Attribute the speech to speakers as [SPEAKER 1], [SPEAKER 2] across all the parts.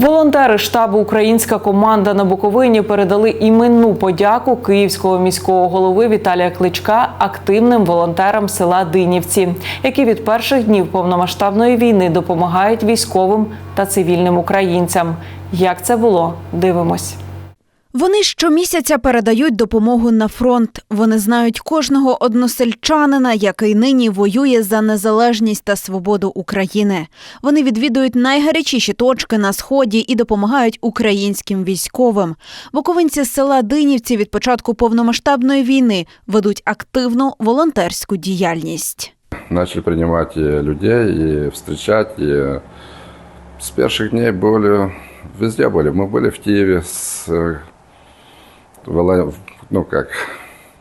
[SPEAKER 1] Волонтери штабу Українська команда на Буковині передали іменну подяку київського міського голови Віталія Кличка активним волонтерам села Динівці, які від перших днів повномасштабної війни допомагають військовим та цивільним українцям. Як це було? Дивимось.
[SPEAKER 2] Вони щомісяця передають допомогу на фронт. Вони знають кожного односельчанина, який нині воює за незалежність та свободу України. Вони відвідують найгарячіші точки на сході і допомагають українським військовим. Буковинці з села Динівці від початку повномасштабної війни ведуть активну волонтерську діяльність.
[SPEAKER 3] начали принимать и людей, и встречать. И с первых дней были, везде были. Мы были в Киеве с э, ну как,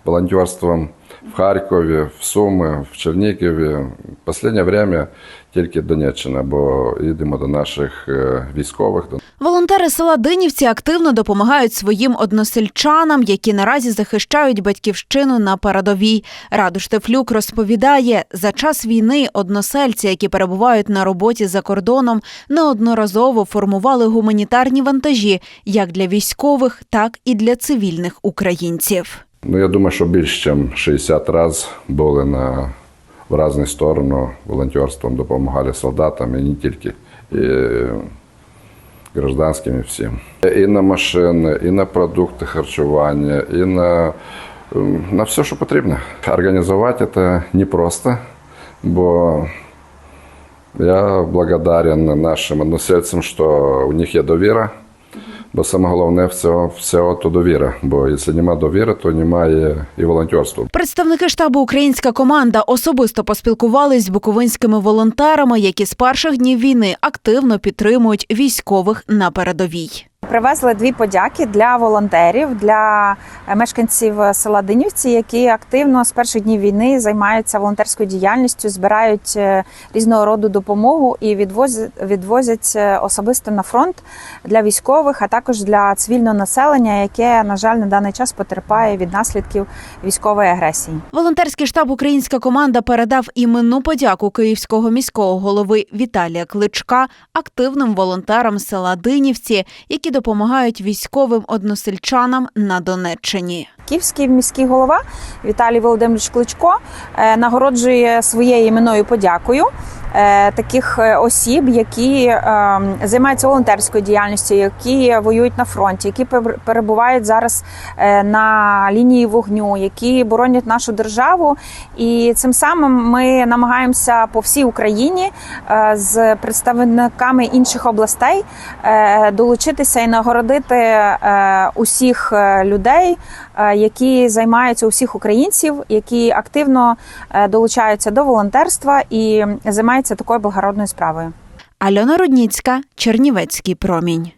[SPEAKER 3] волонтерством в Харькове, в Сумы, в Чернигове. В последнее время тільки Донеччина, бо їдемо до наших е, військових,
[SPEAKER 2] Волонтери села Динівці активно допомагають своїм односельчанам, які наразі захищають батьківщину на передовій. Радуш Тефлюк розповідає, за час війни односельці, які перебувають на роботі за кордоном, неодноразово формували гуманітарні вантажі як для військових, так і для цивільних українців.
[SPEAKER 3] Ну, я думаю, що більше, ніж 60 разів були на, в різні сторони волонтерством, допомагали солдатам, і не тільки, і гражданським, і всім. І на машини, і на продукти харчування, і на, ем, на все, що потрібно. Організувати це непросто, бо я благодарен нашим односельцям, що у них є довіра. Бо саме головне все, все то довіра. Бо якщо немає довіри, то немає і волонтерства.
[SPEAKER 2] Представники штабу Українська команда особисто поспілкувались з буковинськими волонтерами, які з перших днів війни активно підтримують військових на передовій.
[SPEAKER 4] Привезли дві подяки для волонтерів, для е, мешканців села Динівці, які активно з перших днів війни займаються волонтерською діяльністю, збирають е, різного роду допомогу і відвозять, е, особисто на фронт для військових, а також для цивільного населення, яке на жаль на даний час потерпає від наслідків військової агресії.
[SPEAKER 2] Волонтерський штаб Українська команда передав іменну подяку київського міського голови Віталія Кличка активним волонтерам села Динівці, які допомагають військовим односельчанам на Донеччині.
[SPEAKER 4] Київський міський голова Віталій Володимирович Кличко е, нагороджує своєю іменною подякою таких е, осіб, які е, займаються волонтерською діяльністю, які воюють на фронті, які пер- перебувають зараз е, на лінії вогню, які боронять нашу державу. І цим самим ми намагаємося по всій Україні е, з представниками інших областей е, долучитися і нагородити е, усіх е, людей, е, які займаються усіх українців, які активно е, долучаються до волонтерства і займаються такою благородною справою.
[SPEAKER 2] Альона Рудніцька, Чернівецький промінь.